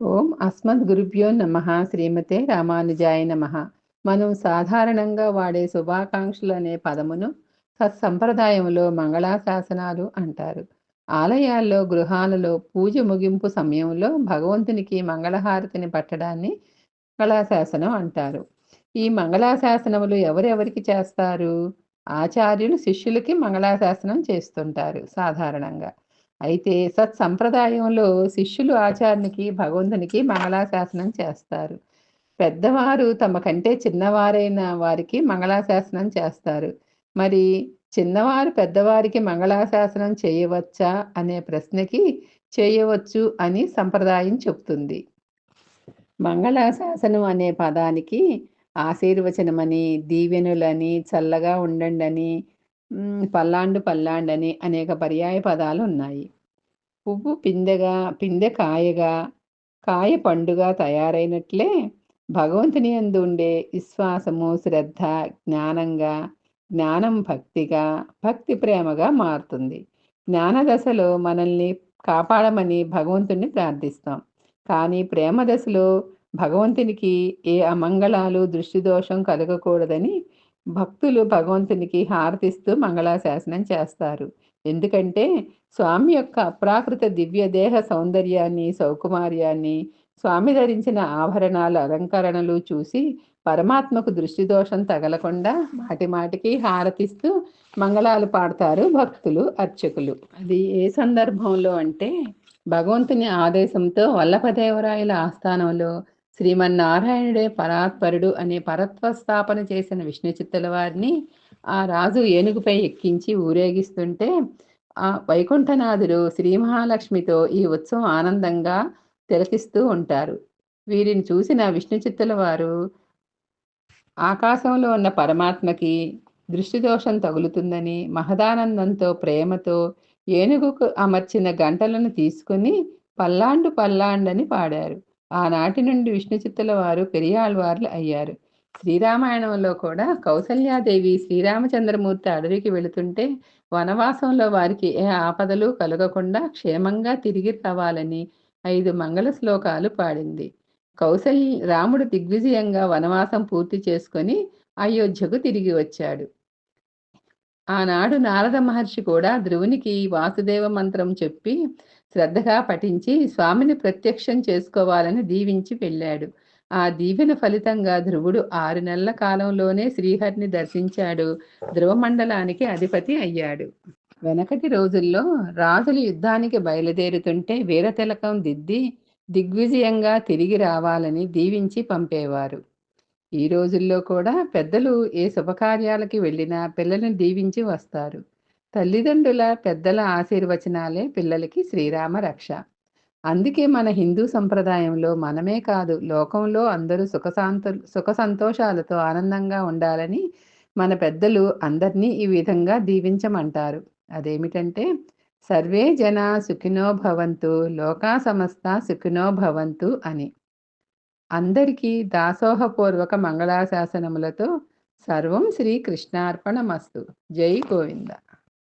ఓం అస్మద్ గురుభ్యో నమ శ్రీమతే రామానుజాయ నమ. మనం సాధారణంగా వాడే శుభాకాంక్షలు అనే పదమును సత్సంప్రదాయంలో మంగళాశాసనాలు అంటారు. ఆలయాల్లో గృహాలలో పూజ ముగింపు సమయంలో భగవంతునికి మంగళహారతిని పట్టడాన్ని మంగళాశాసనం అంటారు. ఈ మంగళాశాసనములు ఎవరెవరికి చేస్తారు? ఆచార్యులు శిష్యులకి మంగళాశాసనం చేస్తుంటారు సాధారణంగా. అయితే సత్సంప్రదాయంలో శిష్యులు ఆచార్యునికి భగవంతునికి మంగళాశాసనం చేస్తారు. పెద్దవారు తమ కంటే చిన్నవారైన వారికి మంగళాశాసనం చేస్తారు. మరి చిన్నవారు పెద్దవారికి మంగళాశాసనం చేయవచ్చా అనే ప్రశ్నకి చేయవచ్చు అని సంప్రదాయం చెప్తుంది మంగళాశాసనం అనే పదానికి ఆశీర్వచనమని దీవెనులని చల్లగా ఉండండి పల్లాండు పల్లాండని అనేక పర్యాయ పదాలు ఉన్నాయి పువ్వు పిందెగా పిందె కాయగా కాయ పండుగ తయారైనట్లే భగవంతుని అందు ఉండే విశ్వాసము శ్రద్ధ జ్ఞానంగా జ్ఞానం భక్తిగా భక్తి ప్రేమగా మారుతుంది. జ్ఞాన దశలో మనల్ని కాపాడమని భగవంతుణ్ణి ప్రార్థిస్తాం. కానీ ప్రేమ దశలో భగవంతునికి ఏ అమంగళాలు దృష్టిదోషం కలగకూడదని భక్తులు భగవంతునికి హారతిస్తూ మంగళాశాసనం చేస్తారు. ఎందుకంటే స్వామి యొక్క అప్రాకృత దివ్య దేహ సౌందర్యాన్ని సౌకుమార్యాన్ని స్వామి ధరించిన ఆభరణాలు అలంకరణలు చూసి పరమాత్మకు దృష్టి దోషం తగలకుండా మాటి మాటికి హారతిస్తూ మంగళాలు పాడతారు భక్తులు అర్చకులు. అది ఏ సందర్భంలో అంటే భగవంతుని ఆదేశంతో వల్లభదేవరాయల ఆస్థానంలో శ్రీమన్నారాయణుడే పరాత్పరుడు అనే పరత్వ స్థాపన చేసిన విష్ణు చిత్తల వారిని ఆ రాజు ఏనుగుపై ఎక్కించి ఊరేగిస్తుంటే ఆ వైకుంఠనాథుడు శ్రీ మహాలక్ష్మితో ఈ ఉత్సవం ఆనందంగా తిలకిస్తూ ఉంటారు. వీరిని చూసిన విష్ణు చిత్తుల వారు ఆకాశంలో ఉన్న పరమాత్మకి దృష్టి దోషం తగులుతుందని మహదానందంతో ప్రేమతో ఏనుగుకు అమర్చిన గంటలను తీసుకుని పల్లాండు పల్లాండని పాడారు. ఆనాటి నుండి విష్ణు చిత్తుల వారు పెరియాళ్వార్లు అయ్యారు. శ్రీరామాయణంలో కూడా కౌసల్యాదేవి శ్రీరామచంద్రమూర్తి అడవికి వెళుతుంటే వనవాసంలో వారికి ఏ ఆపదలు కలగకుండా క్షేమంగా తిరిగి రావాలని ఐదు మంగళ శ్లోకాలు పాడింది. కౌసల్య రాముడు దిగ్విజయంగా వనవాసం పూర్తి చేసుకొని అయోధ్యకు తిరిగి వచ్చాడు. ఆనాడు నారద మహర్షి కూడా ధ్రువునికి వాసుదేవ మంత్రం చెప్పి శ్రద్ధగా పఠించి స్వామిని ప్రత్యక్షం చేసుకోవాలని దీవించి వెళ్ళాడు. ఆ దీవెన ఫలితంగా ధ్రువుడు ఆరు నెలల కాలంలోనే శ్రీహరిని దర్శించాడు. ధ్రువమండలానికి అధిపతి అయ్యాడు. వెనకటి రోజుల్లో రాజులు యుద్ధానికి బయలుదేరుతుంటే వీరతిలకం దిద్ది దిగ్విజయంగా తిరిగి రావాలని దీవించి పంపేవారు. ఈ రోజుల్లో కూడా పెద్దలు ఏ శుభకార్యాలకి వెళ్ళినా పిల్లల్ని దీవించి వస్తారు. తల్లిదండ్రుల పెద్దల ఆశీర్వచనాలే పిల్లలకి శ్రీరామ రక్ష. అందుకే మన హిందూ సంప్రదాయంలో మనమే కాదు లోకంలో అందరూ సుఖశాంత సుఖ సంతోషాలతో ఆనందంగా ఉండాలని మన పెద్దలు అందరినీ ఈ విధంగా దీవించమంటారు. అదేమిటంటే సర్వే జన సుఖినో భవంతు లోకా సమస్త సుఖినో భవంతు అని. అందరికీ దాసోహపూర్వక మంగళాశాసనములతో సర్వం శ్రీకృష్ణార్పణమస్తు. జై గోవింద.